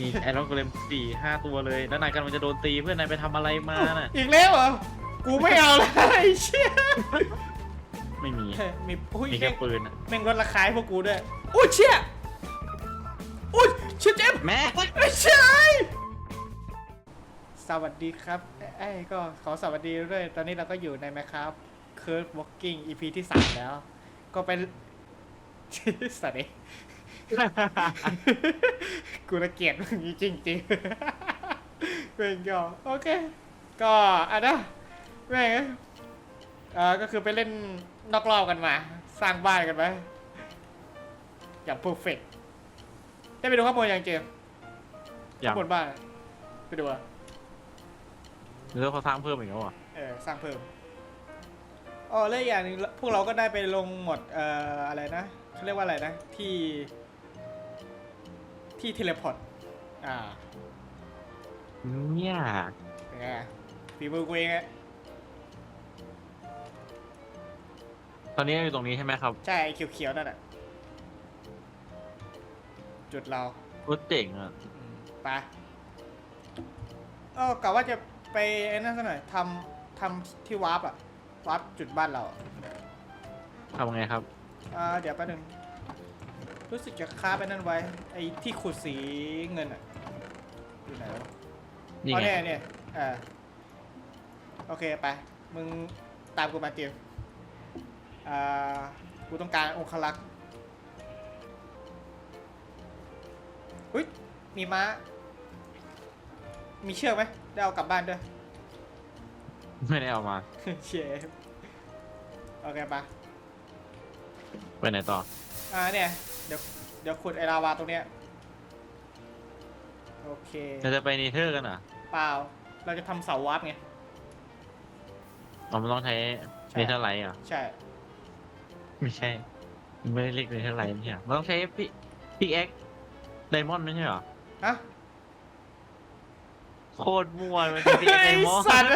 มีไอรอนโกเลมสี่ห้าตัวเลย แล้วนายกำลังจะโดนตีเพื่อนนายไปทำอะไรมาน่ะ อีกแล้วเหรอ กูไม่เอาเลยไอ้เชี่ยไม่มี มีอุ้ยมีแม่แค่งปืนอะแม่งลดราคาให้พวกกูด้วยอุ้ยเชี่ยอุ้ยเชี่ยเจ็บ แม่ไอ้เชี่ยไอ้สวัสดีครับไอ้ยก็ขอสวัสดีด้วย ตอนนี้เราก็อยู่ในแมครับเคิร์ดวอล์กิ้ง EP ที่สามแล้ว ก็เป็น สัตว์เอง กูระเกียดมึงจริงจริงๆเป็นก็โอเค ก็อะนะแม่งเอ้ยเออก็คือไปเล่นนอกรอบกันมา สร้างบ้านกันไหมอย่างเพอร์เฟกได้ไปดูข้างบนยังเจมส์อย่างข้างบนบ้าน ไปดูอะเรื่องเขาสร้างเพิ่มอีกแล้วอะเออสร้างเพิ่มอ๋อแล้วอีกอย่างหนึงพวกเราก็ได้ไปลงหมดเอ่ออะไรนะเขาเรียกว่าอะไรนะ ที่ ที่เทเลพอร์ตอ่าเนี่ยเป็นไงอะฝีมือกูเองอะตอนนี้อยู่ตรงนี้ใช่ไหมครับใช่ไอ้เขียวๆนั่นแหะจุดเรารถเจ๋งอะ อืมไปเออกะว่าจะไปไอ้นั่นซะหน่อยทำทำที่วาร์ปอะวาร์ปจุดบ้านเราอะทำไงครับ อ่าเดี๋ยวแป๊บนึง รู้สึกจะค้าไปนั่นไว้ ไอ้ที่ขุดสีเงินอะอยู่ไหนวะนี่อ๋อไงเนี่ยเนี่ยเออโอเคไป มึงตามกูมาเตียวอ่ากูต้องการองคลักษ์อุ้ยมีม้า มีเชือกไหมได้เอากลับบ้านด้วย ไม่ได้เอามา เชฟโอเคปะไปไหนต่อ อ่าเนี่ย เดี๋ยวเดี๋ยวขุดไอลาวาตรงเนี้ยโอเคเราจะไปเนเธอร์กันเหรอะเปล่า เราจะทำเสาวาร์ปไงเราไม่ต้องใช้ใช่ เนเธอร์ไลท์อะใช่ ไม่ใช่ ไม่ได้เรียกเนเธอร์ไลท์ไม่ใช่เหรอมันต้องใช้พี่พี่เอ็กไดมอนด์ไม่ใช่เหรอ ฮะโคตรมั่วเลยมันพี่เอ็กไดไอ้มอนด์สัตว์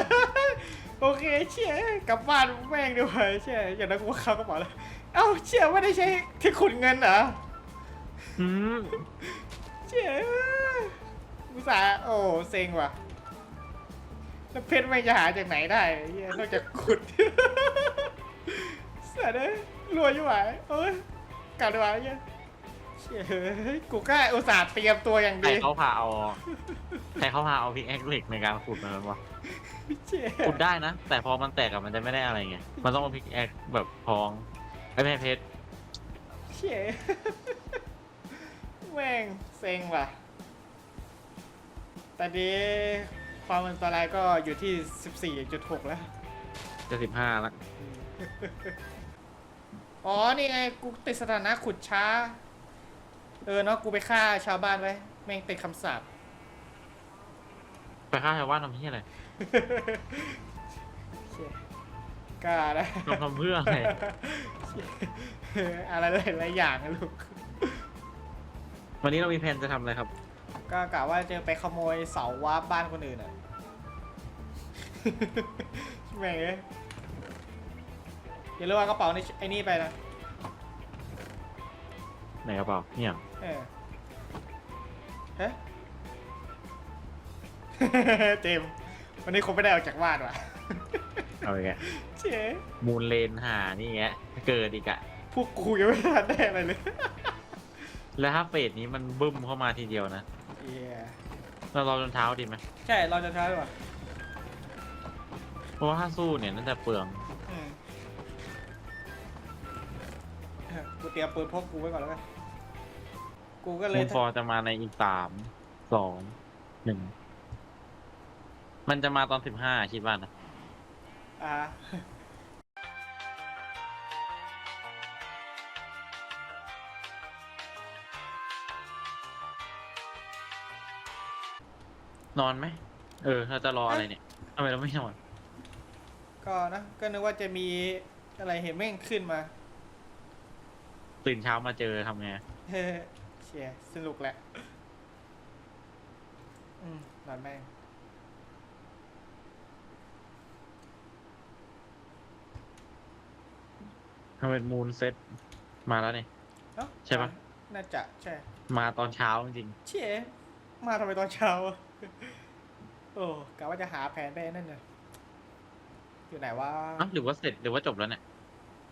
โอเคเชี่ยกลับบ้านแม่งดีกว่าเชี่ยอย่างนั้นกูว่าเข้ากระเป๋าแล้ว เอ้าเชี่ยไม่ได้ใช้ที่ขุดเงินเหรออืมเชี่ยอุตส่าห์โอ้เซ็งว่ะแล้วเพชรไม่งจะหาจากไหนได้เหี้ยนอกจากขุด สัตว์เอ้ยรวยอยู่ไหวโอ้ยกลับดีกว่าเหี้ยเชี่ยเฮ้ยกูก็อุตส่าห์เตรียมตัวอย่างใครดีเขาพาเอาใครเขาพาเอาพี่เอ็กเหล็กในการขุดมันวะเชี่ย ขุดได้นะ แต่พอมันแตกอะมันจะไม่ได้อะไรไงมันต้องเอาพิกแอคแบบทอง ไอ้แม่เพชรเชี่ยแม่งเซ็งว่ะ ตอนนี้ความอันตรายก็อยู่ที่ 14.6 แล้ว จะสิบห้าละอ๋อ นี่ไง กูติดสถานะขุดช้า เออเนาะ กูไปฆ่าชาวบ้านไว้ แม่งติดคำสาป ไปฆ่าชาวบ้านทำที่อะไร เชี่ย กล้านะทำทำเพื่ออะไรเอออะไรหลายๆอย่างนะลูก วันนี้เรามีแผนจะทำอะไรครับ ก็กะว่าจะไปขโมยเสาวาร์ปบ้านคนอื่นอะแม่งเอ้ยอย่าลืมว่ากระเป๋าในไอ้นี่ไปนะ ไหนกระเป๋าเนี่ยเออฮะ เจมส์วันนี้คงไม่ได้ออกจากบ้านว่ะ เอาอีกแกเจ๊มูลเลนหานี่แกเกิดอีกอะพวกกูยังไม่ทันได้อะไรเลยแล้วถ้าเฟสนี้มันบึ้มเข้ามาทีเดียวนะเย้เรารอจนเช้าดีไหมใช่เราจะใช้ดีกว่าเพราะว่าถ้าสู้เนี่ยน่าจะเปลืองอืมเออกูเตรียมปืนพกกูไว้ก่อนแล้วกันกูก็เลมูยลฟอร์จะมาในอีกสามสองหนึ่งมันจะมาตอนสิบห้าคิดว่านะ อ่านอนไหม เออ เราจะรออะไรเนี่ยทำไมเราไม่นอน ก็นะ ก็นึกว่าจะมีอะไรเห็นแม่งขึ้นมา ตื่นเช้ามาเจอทำไง เฮ้เชียสนุกแหละ อืมนอนแม่ง ทำเป็นมูลเซตมาแล้วเนี่ย เอ้าใช่ปะ น่าจะใช่ มาตอนเช้าจริงเชียมาทำไมตอนเช้าอะโอ้กะว่าจะหาแผนไปนั่นน่ะอยู่ไหนวะอ้าวหรือว่าเสร็จหรือว่าจบแล้วเนี่ย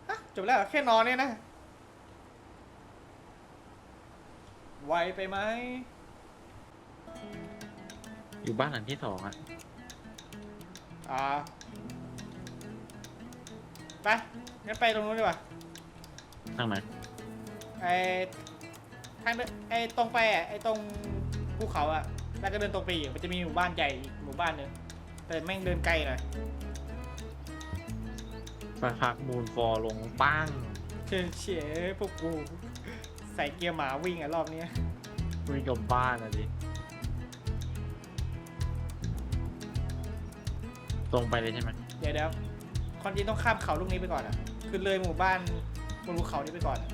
ฮะจบแล้วเหรอแค่นอนเนี่ยนะ ไวไปไหม อยู่บ้านหลังที่สองอะอ่า ไปงั้นไปตรงนู้นดีกว่าทางไหนไอ้ทางเดินไอ้ตรงไปอะไอ้ตรงภูเขาอะแล้วก็เดินตรงไปอีกมันจะมีหมู่บ้านใหญ่อีกหมู่บ้านหนึ่งแต่แม่งเดินไกลหน่อยสักพักมูนฟอร์ลงปังเชี่ยเชี่ยพวกกูใส่เกียร์หมาวิ่งอะรอบเนี้ยวิ่งกับบ้านอะดิตรงไปเลยใช่ไหมเดี๋ยวเดี๋ยว ความจริงต้องข้ามเขาลูกนี้ไปก่อนอะ คือเลยหมู่บ้านบนภูเขานี้ไปก่อนอะ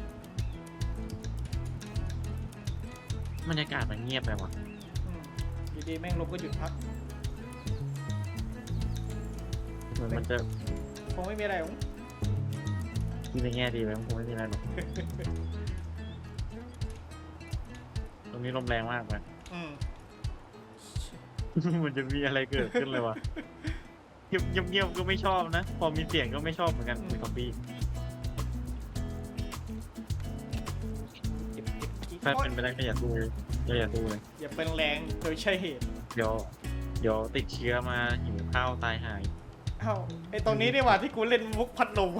บรรยากาศมันเงียบไปว่ะอืมอยู่ดีแม่งลมก็หยุดพัก เหมือนมันจะคงไม่มีอะไรหรอกคิดในแง่ดีไหมมันคงไม่มีอะไรหรอก ตรงนี้ลมแรงมากไปอืม มันจะมีอะไรเกิดขึ้นเลยวะ เงียบเงียบเงียบก็ไม่ชอบนะ พอมีเสียงก็ไม่ชอบเหมือนกันมีคอมบี้เจ็บเจ็บจี๊ดถ้าเป็นไปได้ก็อย่าดูเลยก็อย่าดูเลย อย่าเป็นแรงโดยใช่เหตุเดี๋ยวเดี๋ยวติดเชื้อมาหิวข้าวตายหายเอ้าไอตรงนี้นี่หว่าที่กูเล่นมุกพัดลม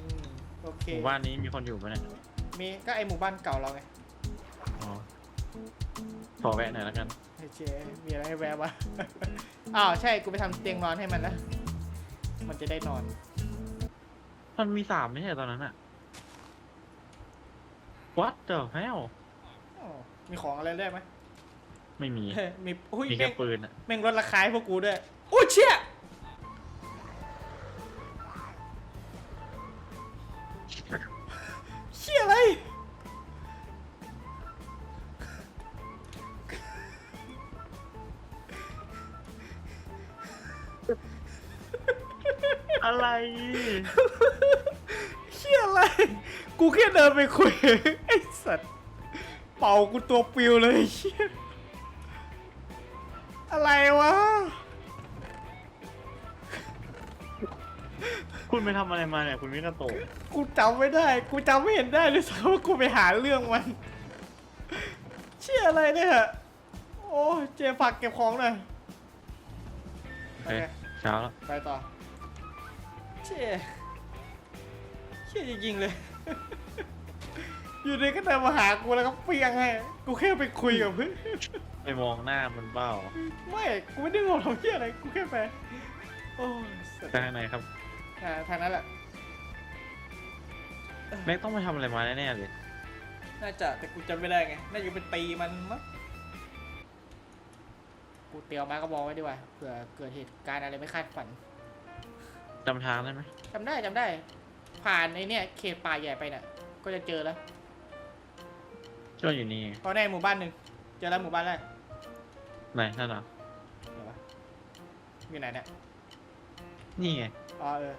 อืมโอเค หมู่บ้านนี้มีคนอยู่ไหมเนี่ยมีก็ไอหมู่บ้านเก่าเราไง อ๋อขอแวะหน่อยแล้วกันไอ เจมีอะไรให้แวะวะ อ้าวใช่กูไปทำเตียงนอนให้มันนะ มันจะได้นอน มันมีสามไม่ใช่เหรอตอนนั้นอะ What the hell อ๋อมีของอะไรได้ไหม ไม่มีเฮ้ยมีอุ้ยมีแม่แค่งปืนอะแม่งลดราคาให้พวกกูด้วย อุ้ยเชี่ย กูตัวปิวเลยเชี่ยอะไรวะ คุณไปทำอะไรมาเนี่ย คุณมินาโตะกูจำไม่ได้ กูจำไม่เห็นได้เลยซ้ำว่ากูไปหาเรื่องมัน เชี่ยอะไรเนี่ยโอ้ยเจฝากเก็บของหน่อยโอเคเช้าแล้วไปต่อ เชี่ยเชี่ยจริงๆเลย อยู่ดีก็เดินมาหากูแล้วก็เปียงให้ กูแค่ไปคุยกับเพื่อนไปมองหน้ามันเปล่าไม่ กูไม่ได้งงทำเชี่ยอะไร กูแค่ไป โอ้ยสัตว์ไปข้างในครับอ่าทางนั้นแหละ แม็กต้องไปทำอะไรมาแน่ๆเลยน่าจะแต่กูจำไม่ได้ไง น่าจะเป็นตีมันมั้ง กูเตรียมมาก็บอกไว้ดีกว่าเผื่อเกิดเหตุการณ์อะไรไม่คาดฝันจำทางได้ไหมจำได้จำได้ ผ่านไอ้เนี่ยเขตป่าใหญ่ไปน่ะ ก็จะเจอแล้ว ก็อยู่นี่เพราะในหมู่บ้านหนึ่งเจอแล้วหมู่บ้านแรกไหนนั่นเหรอเดี๋ยววะอยู่ไหนเนี่ยนี่ไงอ๋อเออ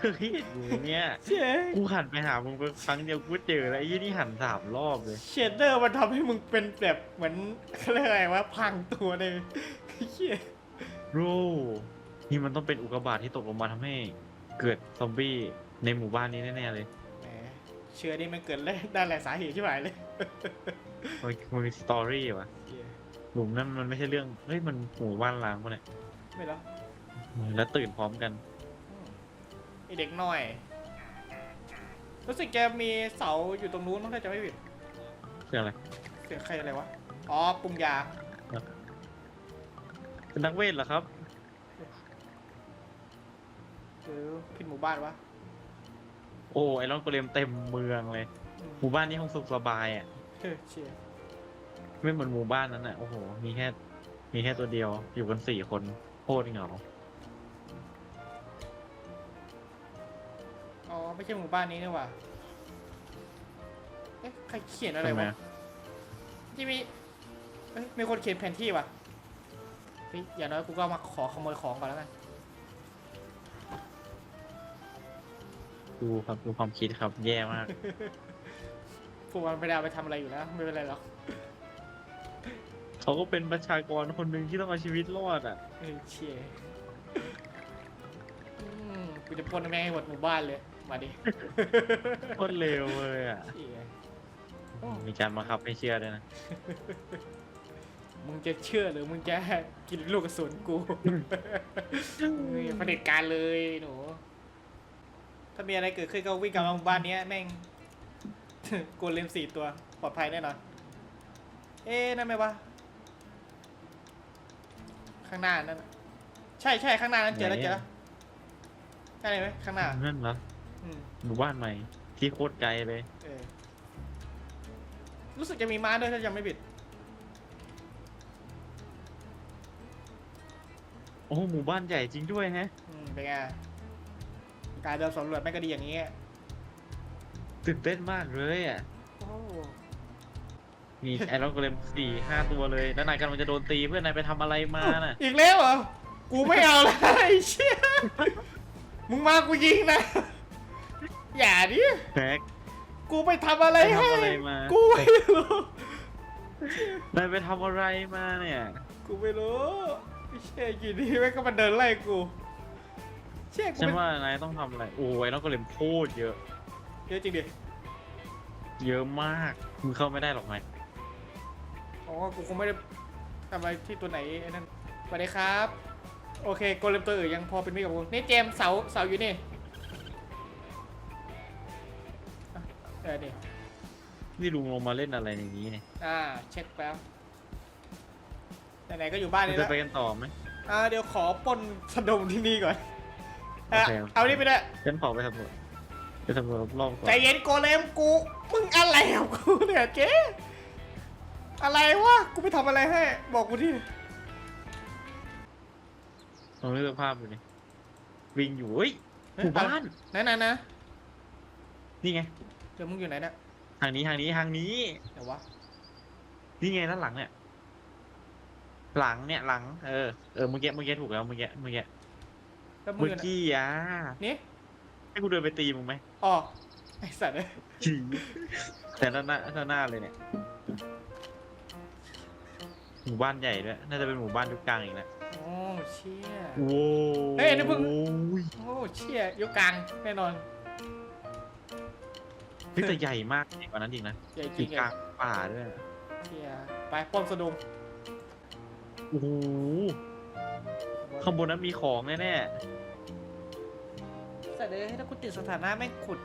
เฮ้ยอยู่เนี่ยเชี่ยกูหันไปหามึงไปครั้งเดียวกูเจอแล้วไอ้ยี่นี่หันสามรอบเลย เชดเดอร์มันทำให้มึงเป็นแบบเหมือนเขาเรียกอะไรวะพังตัวเลยเชี่ยโรนี่มันต้องเป็นอุกกาบาตที่ตกลงมาทำให้ เกิดซอมบี้ในหมู่บ้านนี้แน่ๆเลยแหม เชื้อนี่มันเกิดได้ได้หลายสาเหตุใช่ไหมเลยมันมันมีสตอรี่ว่ะเชี่ยหลุมนั้นมันไม่ใช่เรื่อง เฮ้ย มันหมู่บ้านล้างปะเนี่ย ไม่หรอกแล้วตื่นพร้อมกันอืมไอเด็กน้อย รู้สึกจะมีเสาอยู่ตรงนู้นมั้งถ้าจะไม่ผิดคืออะไร เสียงใครอะไรวะ อ๋อปรุงยา เป็นนักเวทเหรอครับหรือผิดหมู่บ้านวะ โอ้ไอรอนโกเลมเต็มเมืองเลยอืมหมู่บ้านนี้คงสุขสบายอะเฮ้ยเชี่ยไม่เหมือนหมู่บ้านนั้นอะ โอ้โห มีแค่ มีแค่ตัวเดียว อยู่กันสี่คน โคตรเหงา อ๋อไม่ใช่หมู่บ้านนี้นี่หว่าเอ๊ะใครเขียนอะไรทำไมวะที่มีเอ้ยมีคนเขียนแผนที่ว่ะเฮ้ยอย่างน้อยกูก็มาขอขโมยของก่อนแล้วกัน ดูครับดูความคิดครับ แย่มากพวกวกมันไม่ได้เอาไปทำอะไรอยู่แล้ว ไม่เป็นไรหรอกเขาก็เป็นประชากรคนหนึ่งที่ต้องเอาชีวิตรอดอะ เออเชี่ยอืมกูจะปล้นแม่งให้หมดหมู่บ้านเลย มาดิโคตรเร็วเลยอะ เชี่ยโอ้มีการบังคับให้เชื่อด้วยนะ มึงจะเชื่อหรือมึงจะกินลูกกระสุนกูนี่เผด็จการเลยหนู ถ้ามีอะไรเกิดขึ้นก็วิ่งกลับมาหมู่บ้านเนี้ยแม่งโกเลมสี่ตัวปลอดภัยแน่นอน เอ๊ะนั่นไหมวะ ข้างหน้านั่นน่ะใช่ใช่ข้างหน้านั้นเจอแล้วไหนเจออะแล้วได้เลยไหมข้างหน้า นั่นเหรออืม หมู่บ้านใหม่ ที่โคตรไกลเลยเออรู้สึกจะมีม้าด้วยถ้าจำไม่ผิด โอ้หมู่บ้านใหญ่จริงด้วยฮะ อืม เป็นไง การเดินสำรวจแม่งก็ดีอย่างนี้ตื่นเต้นมากเลยอะโอ้มีไอรอนโกเลมสี่ห้าตัวเลย แล้วนายกำลังจะโดนตีเพื่อนนายไปทำอะไรมาน่ะ อีกแล้วเหรอ กูไม่เอาแล้วไอ้เชี่ยมึงมากูยิงนะ อย่าดิแม็ก กูไปทำอะไรไปให้ทำอะไรมา กูไม่รู้ นายไปทำอะไรมาเนี่ย กูไม่รู้ไอ้เชี่ยอยู่ดีแม่งก็มาเดินไล่กู เชี่ยกูฉันเป็นว่านายต้องทำอะไร โอ้ไอรอนโกเลมโคตรเยอะ เยอะจริงดิ เยอะมากมึงเข้าไม่ได้หรอกไหมอ๋อ กูคงไม่ได้ทำอะไรที่ตัวไหนไอ้นั่นสวัสดีครับ โอเคโกเลมตัวอื่นยังพอเป็นมิตรกับกูนี่เจมส์เสาเสาอยู่นี่อะเออนี่นี่ลุงลงมาเล่นอะไรในนี้เนี่ยอ่า เช็คแป๊บไหนๆก็อยู่บ้านเรานี่จะแล้วไปกันต่อไหมอ่าเดี๋ยวขอปล้นสะดมที่นี่ก่อน อะโอเคโอเคเอานี่ไปด้วยฉันขอไปสำรวจไปสำรวจรอบๆก่อนใจเย็นโกเลมกู มึงอะไรของกูเนี่ยเจ๊อะไรวะ กูไปทำอะไรให้ บอกกูที่ลองนึกสภาพดูนี่วิ่งอยู่เฮ้ยหมู่บ้านนั่นนะนะนี่ไง เดี๋ยวมึงอยู่ไหนเนี่ยทางนี้ทางนี้ทางนี้เดี๋ยววะ นี่ไงด้านหลังเนี่ย หลังเนี่ยหลัง เออเออเมื่อกี้เมื่อกี้ถูกแล้วเมื่อกี้เมื่อกี้ แล้วมึงเมื่ออยู่ไหนกี้อะนี่ให้กูเดินไปตีมึงไหมอ๋อไอสัตว์เลยจริงแต่ด้านหน้าด้านหน้าเลยเนี่ยหมู่บ้านใหญ่ด้วยน่าจะเป็นหมู่บ้านยุคกลางอีกแล้วโอ้เชี่ยโอ้เฮ้ยนี่เพิ่ง โอ้ยโอ้เชี่ยยกกลางแน่นอนเฮ้ยแต่ใหญ่มากใหญ่กว่านั้นอีกนะใหญ่จอีริกงกอะลางป่าด้วยเชี่ยไปปล้นสะดมโอ้โห ข้างบนนั้นมีของแน่สัตว์เลยถ้ากูติดสถานะแม่งขุด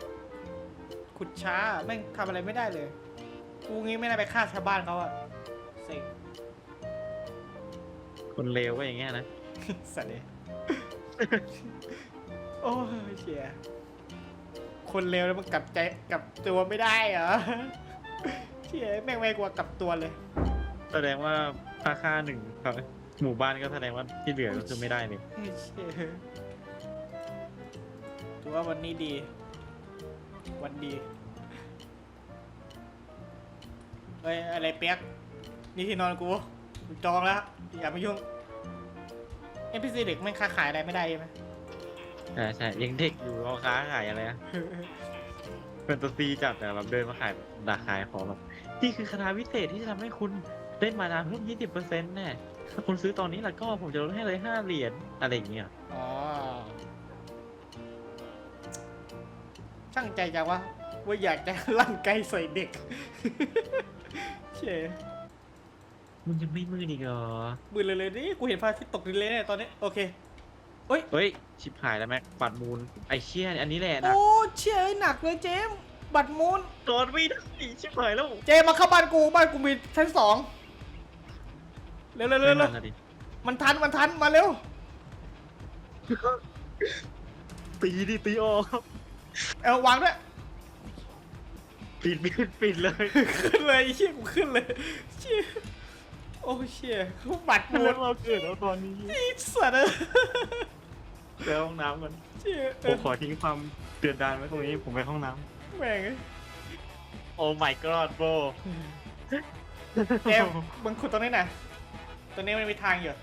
ขุดช้าแม่งทำอะไรไม่ได้เลย กูงี้ไม่น่าไปฆ่าชาวบ้านเขาอะเซ็งๆ คนเลวก็อย่างเงี้ยนะ สัตว์เลยโอ้ยเชียคนเลวแล้วมันกลับใจกลับตัวไม่ได้เหรอเชียแม่งไม่กลัวกลับตัวเลย แสดงว่าค่าค่าหนึ่งครับ หมู่บ้านก็แสดงว่าที่เหลือก็คือไม่ได้เลยเชี่ยถือว่าวันนี้ดี วันดีเฮ้ยอะไรเปียกนี่ที่นอนกูกูจองแล้ว อย่ามายุ่ง NPC เด็กไม่งค้าขายอะไรไม่ได้ใช่ไหมใช่ใช่ยังเด็กอยู่เขาค้าขายอะไรอะเป็นตัวซีจัดแต่แบบเดินมาขายแบบดาขายของแบบนี่คือคณะวิเศษที่จะทำให้คุณได้มานานเพิ่มยี่สิบเปอร์เซ็นต์แน่ ถ้าคุณซื้อตอนนี้แล้วก็ผมจะลดให้เลยห้าเหรียญอะไรอย่างเงี้ยอ๋อ ช่างใจจังวะว่าอยากจะลั่นไกใส่เด็ก เชี่ยมันจะไม่มืดอีกเหรอมือเลยเลยนี่กูเห็นพระอาทิตย์ตกดินเลยเนี่ยตอนนี้ โอเค เฮ้ยชิบหายแล้วแม็กปัดมูลไอเชี่ยอันนี้แหละนะโอ้เชี่ยเอ้ยหนักเลยเจมส์บัตรมูล โดนไม่ได้ชิบหายแล้ว เจมส์มาเข้าบ้านกูบ้านกูมีชั้นสอง เร็วเร็วเร็วเร็วนั่นน่ะดิมันทันมันทันมาเร็วตีดิตีออกเอาวางด้วยปิดปิดปิดเลยขึ้นเลยไอ้เชี่ยกูขึ้นเลยเชี่ยโอ้เชี่ยบัตรมูเรื่ลองเราเกิดแล้วตอนนี้ไอ้สัตว์เอ้ยแล้วห้องน้ำกันเชี่ยผเอมอขอทิ้งความเตือนดานไว้ตรงนี้ผมไปห้องน้แม่งเอ้ยำโอ้ my god bro เจมส์มึงขุดตรงนี้หน่อย ตรงนี้มันมีทางอยู่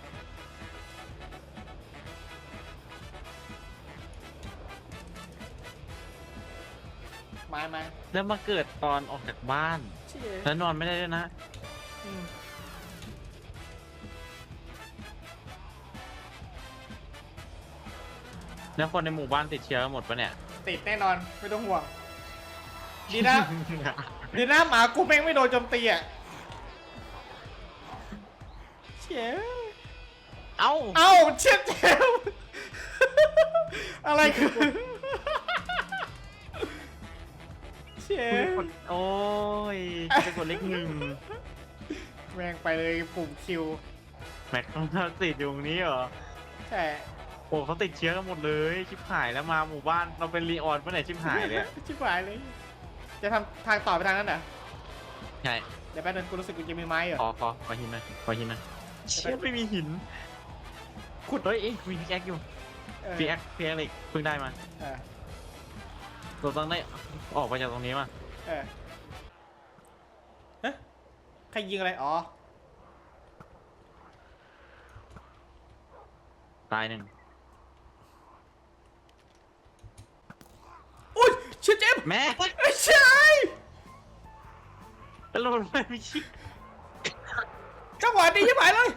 ไม้ไม้แล้วมาเกิดตอนออกจากบ้าน เชี่ยแล้วนอนไม่ได้ด้วยนะ อืมแล้วคนในหมู่บ้านติดเชื้อหมดปะเนี่ย ติดแน่นอน ไม่ต้องห่วง ดีนะ ดีนะหมากูแม่งไม่โดนโจมตีอะ เชี่ยเอ้าเอ้าเชี่ยเจมส์อะไรคือเชี่ยคุณกดโอ้ยไปกดเลขหนึ่งแม่งไปเลยปุ่มคิวแม็กต้องติดอยู่ตรงนี้เหรอใช่โอ้เขาติดเชื้อกันหมดเลยชิบหายแล้วมาหมู่บ้านเราเป็นรีออนเมื่อไหร่ชิบหายเลยอะชิบหายเลย จะทำทางต่อไปทางนั้นเหรอใช่เดี๋ยวแป๊บนึงกูรู้สึกกูจะมีไม้เหรขออขอขอหินหน่อยขอหินหน่อย เชี่ยไม่มีหิน ขุดเฮ้ยเอ๊ะมีพิกแอคอยู่เออพิกแอคพิกแอคเหล็กเพิ่งได้มาเออเราต้องได้ออกไปจากตรงนี้มาเออเอ๊ะใครยิงอะไร อ๋อ ตายหนึ่งอุ้ยเชี่ยเจมส์แม่ไอ้เชี่ยแล้วเราไม่มีชิ จังหวะดีชิบหายเลย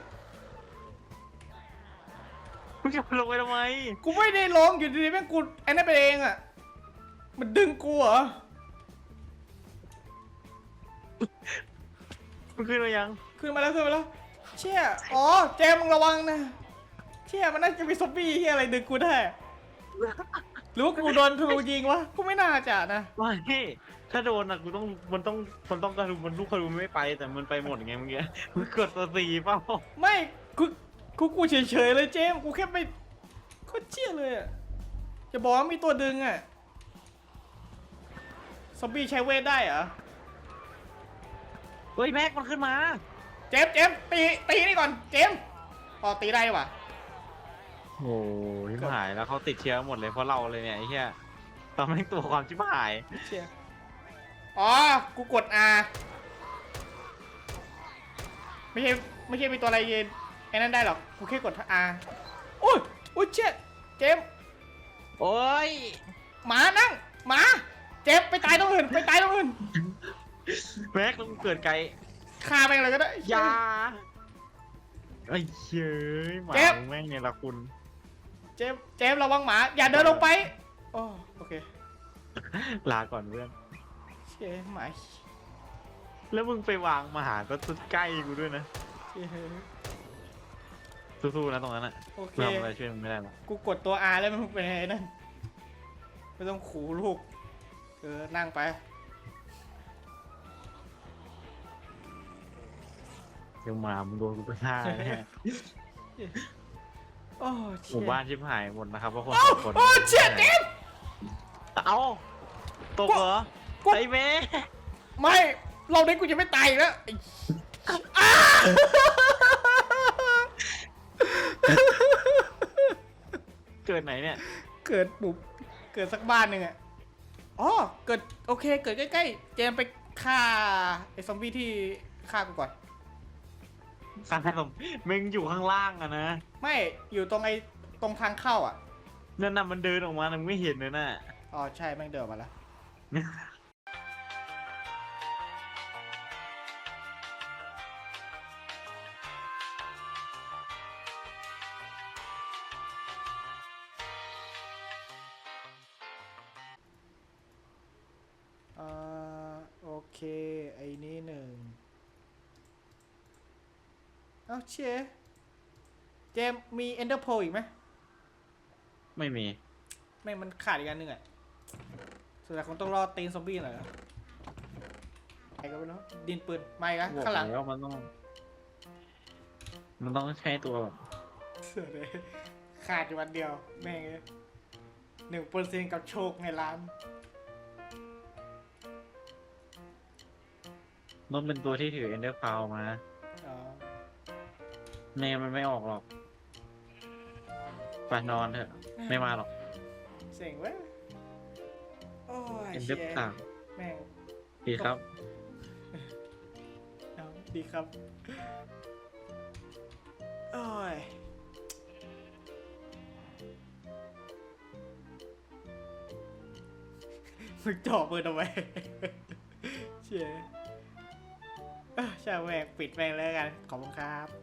มึงจะลงไปทำไมกูไม่ได้ลงอยู่ดีๆแม่งกูไอ้นั่นไปเองอะ มันดึงกูเหรอ มึงขึ้นมายังขึ้นมาแล้วขึ้นมาแล้ว เชี่ย อ๋อเจมส์มึงระวังนะ เชี่ยมันน่าจะมีซอมบี้ที่อะไรดึงกูได้ หรือว่ากูโดนธนูยิงวะกูไม่น่าจะนะไม่ถ้าโดนอะกูต้องมันต้องมันต้องกระดุมมันลูกกระดุมไม่ไปแต่มันไปหมดไงเมื่อกี้มึงกดตัวสีเปล่าไม่กูกูกูเฉยๆเลยเจมส์กูแค่ไม่โคตรเชี่ยเลยอะจะบอกว่ามีตัวดึงอะซอมบี้ใช้เวทได้เหรอเฮ้ยแม็กมันขึ้นมา เจมส์เจมส์ตีตีนี่ก่อนเจมส์อ๋อตีได้ว่ะ โอ้ยชิบหายแล้วเขาติดเชื้อหมดเลยเพราะเราเลยเนี่ยไอ้เหี้ยตอนแม่งตัวความชิบหาย เชี่ยอ๋อ กูกด R ไม่ใช่ไม่ใช่มีตัวอะไรเย็นไอ้นั่นได้หรอก กูแค่กด R โอ้ยโอ้ยเชี่ยเจมส์โอ้ยหมานั่งหมาเจมส์ไปตายตรงอื่น ไปตายตรงอื่นแม็กต้องเกิดไกลฆ่าแม่งเลยก็ได้ อยาไอ้เหี้ยหมาเจ็บมึงแม่งเนี่ยละคุณ เจมส์เจมส์ระวังหมา อย่าเดินลงไปโอ้โอเคลาก่อนเพื่อนเชี่ยหมาแล้วมึงไปวางมาหาก็ใกล้กูด้วยนะเชี่ยสู้ๆนะตรงนั้นอะโอเค ทำอะไรช่วยมึงไม่ได้หรอกกูกดตัว R แล้วมันเป็นไงนั่นไม่ต้องขู่ลูกเออนั่งไป เดี๋ยวหมามึงโดนกูไปฆ่าแน่ โอ้หเชี่มู่ยบ้านชิบหายหมดนะครับเพราะคนโอ้สองคนโอ้เชี่ยเจมส์เอาตกเหรอกู ไอ้แม่ไม่เราเนี้กูจะไม่ตายอีกแล้วไอ้อ้าเกิดไหนเนี่ยเกิดปุบเกิดสักบ้านหนึ่งอะอ๋อเกิดโอเค เกิดใกล้ๆเจมส์ไปฆ่าไอ้ซอมบี้ที่ฆ่ากูก่อนข้าง ในผมมึงอยู่ข้างล่างอะนะไม่อยู่ตรงไอ้ตรงทางเข้าอะนั่นน่ะมันเดินออกมามึงไม่เห็นเลยน่ะอ๋อใช่แม่งเดินออกมาแล้ว เอ้าเชยเจมส์มีเอนเดอร์โพอีกไหมไม่มี แม่งมันขาดอีกอันหนึ่งอะสุดท้ายคงต้องรอตีนซอมบี้หน่อยนะใครก็ไม่รู้ดินปืนไม่กันบอกข้างหลังแล้วมันต้อง มันต้องใช้ตัวแบบเสือเลยขาดอยู่วันเดียว แม่งหนึ่งเปอร์เซ็นกับโชคในร้านต้องเป็นตัวที่ถือเอนเดอร์พาวมา อ๋อเนมันไม่ออกหรอกไปนอนเถอะ ไม่มาหรอกเสียงเว้ยโอ้ยเอนเดเชี่อยร์พาวแม่งดีครับ เอาดีครับโอ้ยมึงจ่อมือทำไมเชี่ยเอ้อช่างแม่งปิดแม่งแล้วกันขอบคุณครับ